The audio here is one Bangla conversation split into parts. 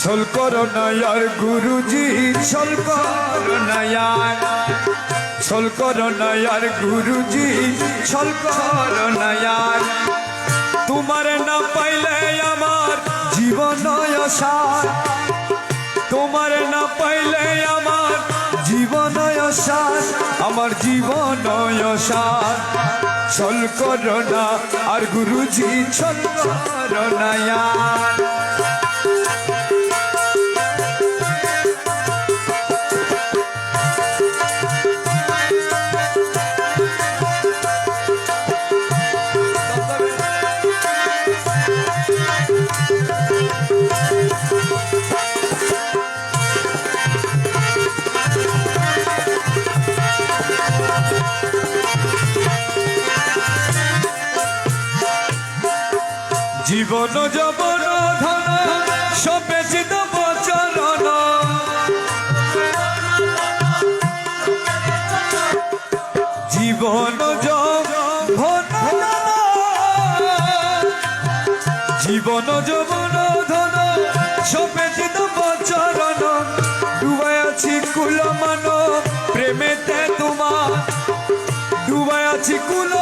ছল করো না আর গুরুজি ছল করো না আর। ছল করো না আর গুরুজি ছল করো না আর। তোমার না পাইলে আমার জীবন সার তোমার না পাইলে আমার জীবন সার আমার জীবন সার ছল করো না আর গুরুজি ছল করো না জীবন, যবন, ধন, সবে চিত বচরণ জীবন, যৌবন, জীবন, যবন, ধন, সবে চিত বচরণ ডুবাই আছি কুলমান, প্রেমেতে তোমার। ডুবাই আছি কুলো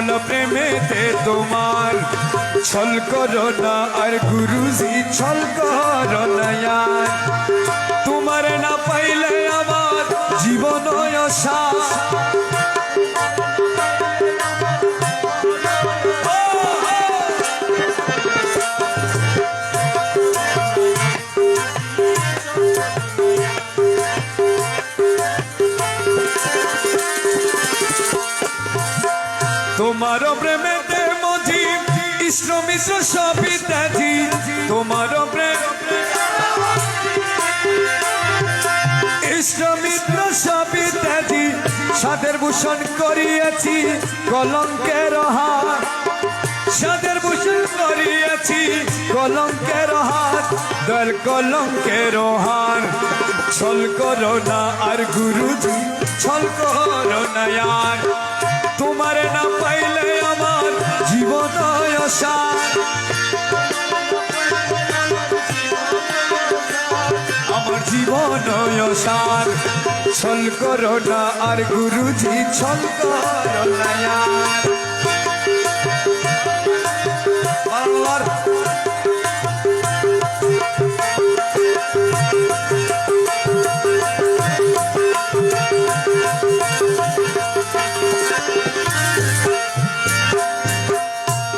মন প্রেমেতে তোমার। ছল করো না আর গুরুজি, ছল করো না তোমার না পাইলে আমার জীবন আশা তোমার প্রেমেতে মজি ইষ্ট মিশ্র সবই তোমার প্রেম ইষ্ট মিত্র সবই ত্যাজি। সাদের ভূষণ করিয়াছি কলঙ্কের হাত। সাদের ভূষণ করিয়াছি কলঙ্কের হাত। দল কলঙ্কের হার। ছল করো না আর গুরুজি, ছল করো না আশার ছল করো না আর গুরুজি, ছল করো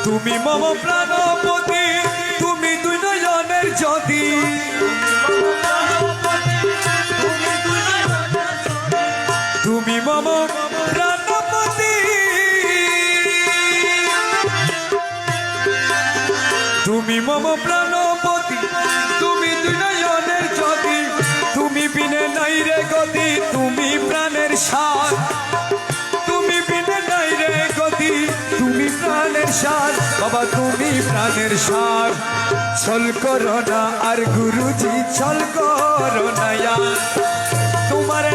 তুমি মম প্রাণপতি, তুমি দুই নয়নের জ্যোতি তুমি মম প্রাণপতি, তুমি দুই নয়নের জ্যোতি, তুমি বিনে নাই রে গতি, তুমি প্রাণের সার। তুমি বিনে নাই রে গতি, তুমি প্রাণের সার, বাবা তুমি প্রাণের সার। ছল করো না আর গুরুজি ছল করো না তোমার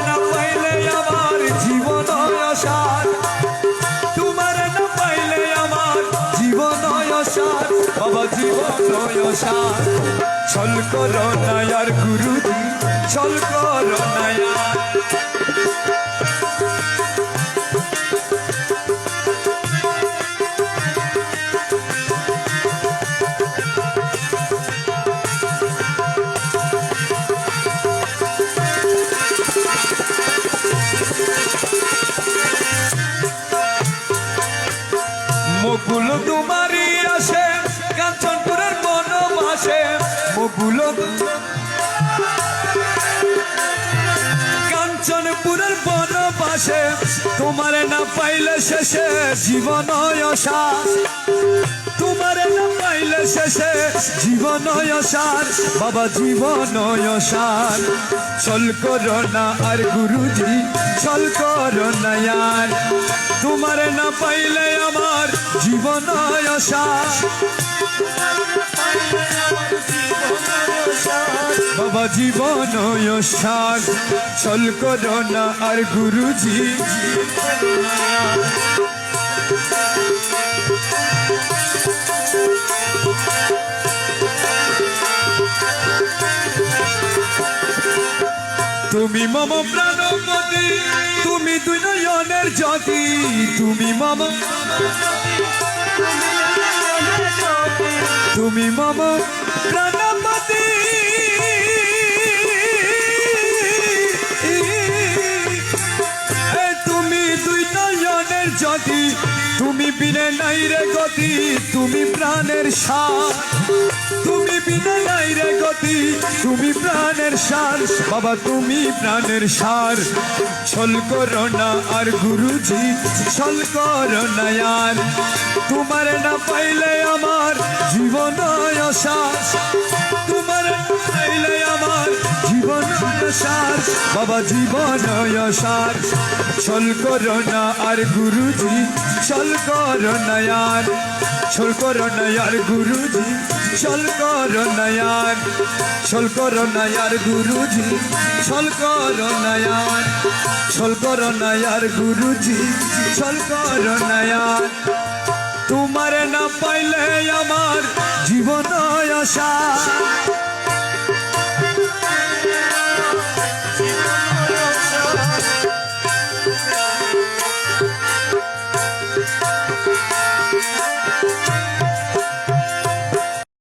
ছল করো না আর গুরুজি ছল করো না আর। মুকুল তোমারই ভাসে মুকুল কাঞ্চনপুরের বন পাশে তোমার না পাইলে শেষে জীবন অসার। তোমার না পাইলে শেষে জীবন অসার। বাবা, জীবন অসার। চল না আর গুরুজি, চল করো না আর তোমার না পাইলে আমার জীবন অসার। বাবা জীবন সার, চল করো আর গুরুজি। তুমি মম প্রাণপতি তুমি দুই জ্যোতি তুমি মম মম প্রাণপতি। তুমি দুই নয়নের জ্যোতি তুমি বিনে নাই রে গতি, তুমি প্রাণের সার। তুমি বিনে নাই রে গতি, তুমি প্রাণের সার। বাবা, তুমি প্রাণের সার। ছল করো না আর গুরুজি, ছল করো না আর তোমার না পাইলে আমার বাবা জীবন সার ছল করো না আর গুরুজি ছল করো না আর ছল করো না আর গুরুজি ছল করো না আর ছল করো না আর গুরুজি ছল করো না আর ছল করো না আর গুরুজি ছল করো না আর তোমার না পাইলে আমার জীবন আশা।